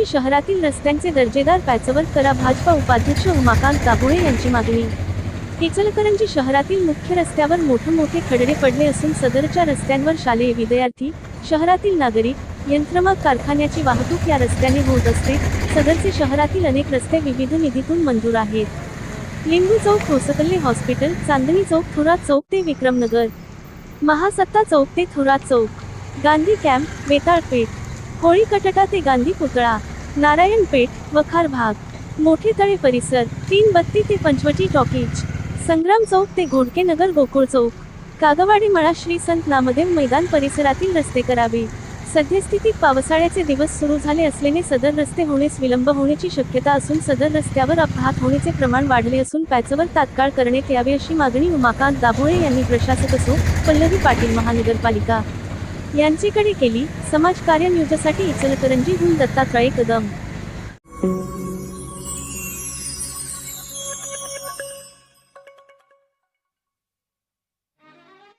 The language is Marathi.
इचलकरंजी शहरातील रस्त्यांचे दर्जेदार पॅचवर्क करा भाजपा उपाध्यक्ष उमाकांत दाभोळे यांची मागणी. इचलकरंजी शहरातील मुख्य रस्त्यावर मोठे मोठे खडडे पडले असून सदरच्या रस्त्यांवर शालेय विद्यार्थी शहरातील नागरिक यंत्रमाग कारखान्याची वाहतूक या रस्त्याने होत असते. सदरचे शहरातील अनेक रस्ते विविध निधीतून मंजूर आहेत. लिंबू चौक होसकल्ले हॉस्पिटल चांदणी चौक थुरात चौक ते विक्रमनगर. महासत्ता चौक ते थुरात चौक. गांधी कॅम्प बेताळपेठ होळी कटटा ते गांधी पुतळा नारायण पेठ वखार भाग मोठे तळे परिसर तीन बत्ती ते पंचवटी टॉकीज संग्राम चौक ते घोडके नगर गोकुळ चौक कागवाडी मळा श्री संत नामदेव मैदान परिसरातील रस्ते करावे. सद्यस्थितीत पावसाळ्याचे दिवस सुरू झाले असल्याने सदर रस्ते होण्यास विलंब होण्याची शक्यता असून सदर रस्त्यावर अपघात होण्याचे प्रमाण वाढले असून पॅचवर तात्काळ करण्यात यावे अशी मागणी उमाकांत दाभोळे यांनी प्रशासक असो पल्लवी पाटील महानगरपालिका. यांचेकडे केली समाज कार्य न्यूजसाठी इचलकरंजीहून दत्तात्रय कदम.